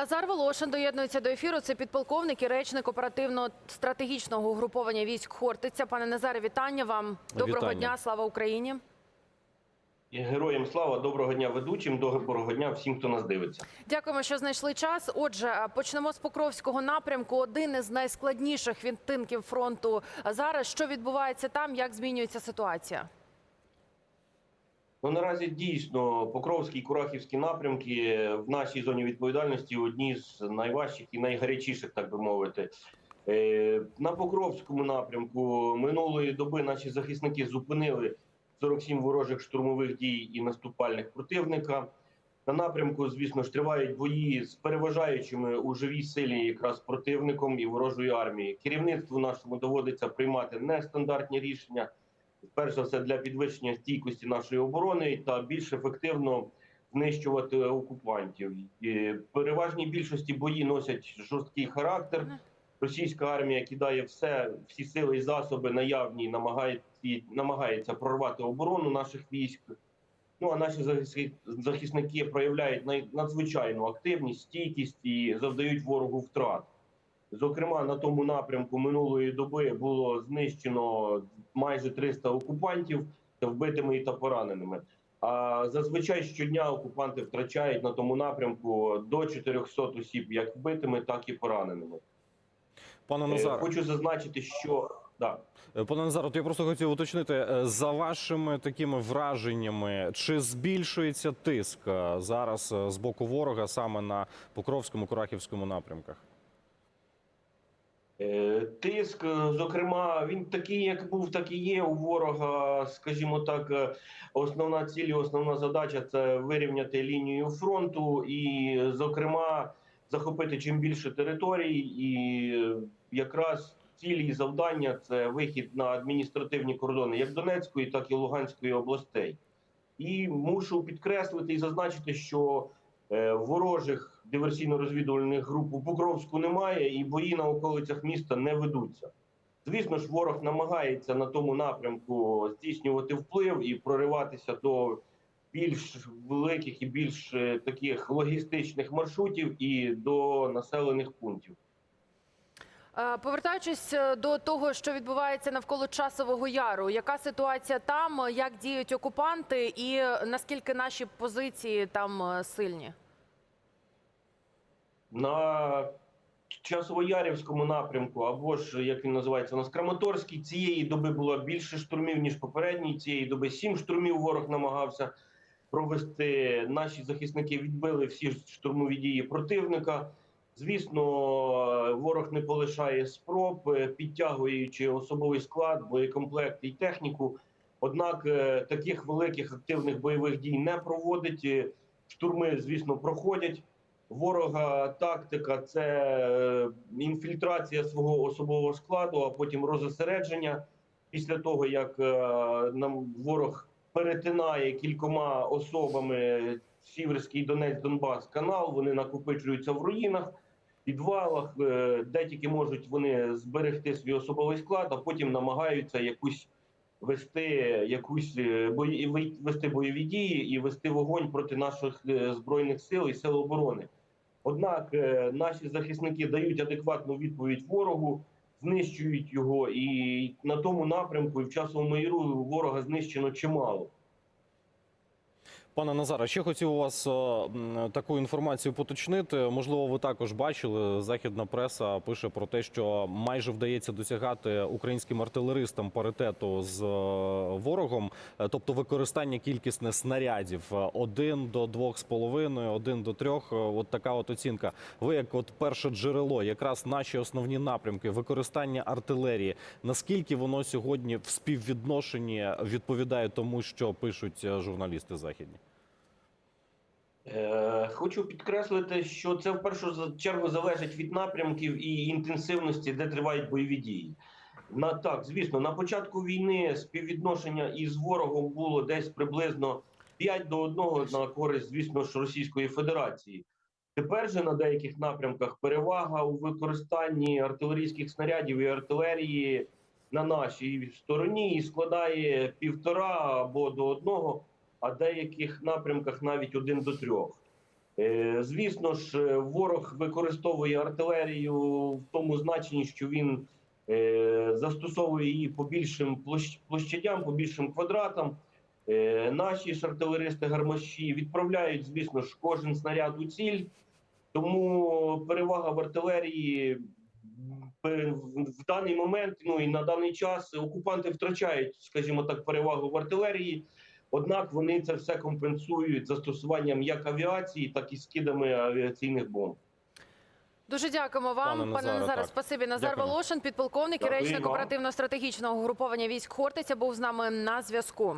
Назар Волошин доєднується до ефіру. Це підполковник і речник оперативно-стратегічного угруповання військ Хортиця. Пане Назаре, вітання вам. Доброго Вітання. дня, слава Україні. І Героям слава, доброго дня ведучим, доброго дня всім, хто нас дивиться. Дякуємо, що знайшли час. Отже, почнемо з Покровського напрямку. Один із найскладніших відтинків фронту зараз. Що відбувається там? Як змінюється ситуація? Ну наразі дійсно Покровський і Курахівські напрямки в нашій зоні відповідальності одні з найважчих і найгарячіших, так би мовити. Е, На Покровському напрямку минулої доби наші захисники зупинили 47 ворожих штурмових дій і наступальних противника. На напрямку, звісно ж, тривають бої з переважаючими у живій силі якраз противником і ворожою армією. Керівництву нашому доводиться приймати нестандартні рішення. Перш за все для підвищення стійкості нашої оборони та більш ефективно знищувати окупантів. Переважній більшості бої носять жорсткий характер. Російська армія кидає все, всі сили і засоби наявні, намагається, намагається прорвати оборону наших військ. Ну а наші захисники проявляють надзвичайну активність, стійкість і завдають ворогу втрат. Зокрема, на тому напрямку минулої доби було знищено майже 300 окупантів та вбитими та пораненими. А зазвичай щодня окупанти втрачають на тому напрямку до 400 осіб, як вбитими, так і пораненими. Пане Е, Назаре, Хочу зазначити, що да. е, пане Назаре, от я просто хотів уточнити е, за вашими такими враженнями, чи збільшується тиск зараз з боку ворога саме на Покровському Курахівському напрямках? Е, Тиск, е, зокрема, він такий, як був, так і є. У ворога, скажімо так, е, основна ціль, основна задача це вирівняти лінію фронту і, зокрема, захопити чим більше територій. І якраз цілі і завдання це вихід на адміністративні кордони як Донецької, так і Луганської областей. І мушу підкреслити і зазначити, що ворожих диверсійно-розвідувальних груп у Покровську немає, і бої на околицях міста не ведуться. Звісно ж, ворог намагається на тому напрямку здійснювати вплив і прориватися до більш великих і більш е, таких логістичних маршрутів і до населених пунктів. Е, Повертаючись е, до того, що відбувається навколо часового яру, яка ситуація там, е, як діють окупанти, і наскільки наші позиції там сильні? На Часовоярівському напрямку, або ж як він називається, на Краматорській, цієї доби було більше штурмів, ніж попередній. Цієї доби сім штурмів ворог намагався провести. Наші захисники відбили всі штурмові дії противника. Звісно, ворог не полишає спроб, е, підтягуючи особовий склад, боєкомплект і техніку. Однак е, таких великих активних бойових дій не проводить. Е, Штурми, звісно, проходять. Ворога тактика це інфільтрація свого особового складу, а потім розосередження. Після того, як нам ворог перетинає кількома особами Сіверський Донець, Донбас канал, вони накопичуються в руїнах, підвалах, е, де тільки можуть вони зберегти свій особовий склад, а потім намагаються якусь вести якусь е, вести бойові дії і вести вогонь проти наших е, збройних сил і сил оборони. Однак наші захисники дають адекватну відповідь ворогу, знищують його, і на тому напрямку і в часовому миру ворога знищено чимало. Пане Назаре, ще хотів у вас е, таку інформацію поточнити. Можливо, ви також бачили. Західна преса пише про те, що майже вдається досягати українським артилеристам паритету з е, ворогом, Е, тобто використання кількісне снарядів один до двох з половиною, один до трьох. От така от оцінка. Ви як от перше джерело, якраз наші основні напрямки використання артилерії. Наскільки воно сьогодні в співвідношенні відповідає тому, що пишуть журналісти західні? Е, Хочу підкреслити, що це в першу чергу залежить від напрямків і інтенсивності, де тривають бойові дії. На так, звісно, на початку війни співвідношення із ворогом було десь приблизно 5 до 1 на користь, звісно ж, Російської Федерації. Тепер же на деяких напрямках перевага у використанні артилерійських снарядів і артилерії на нашій стороні і складає півтора або до одного, а деяких напрямках навіть один до трьох. Е, Звісно ж, е, ворог використовує артилерію в тому значенні, що він е, застосовує її по більшим площ- площадям, по більшим квадратам. Наші ж артилеристи гармаші відправляють, звісно ж, кожен снаряд у ціль. Тому перевага в артилерії в даний момент, ну і на даний час окупанти втрачають, скажімо так, перевагу в артилерії. Однак вони це все компенсують застосуванням як авіації, так і скидами авіаційних бомб. Дуже дякуємо вам, Пане пане Назаре, Назаре. Спасибі. Назар Дякуємо. Волошин, підполковник і речник оперативно-стратегічного угруповання військ Хортиця, був з нами на зв'язку.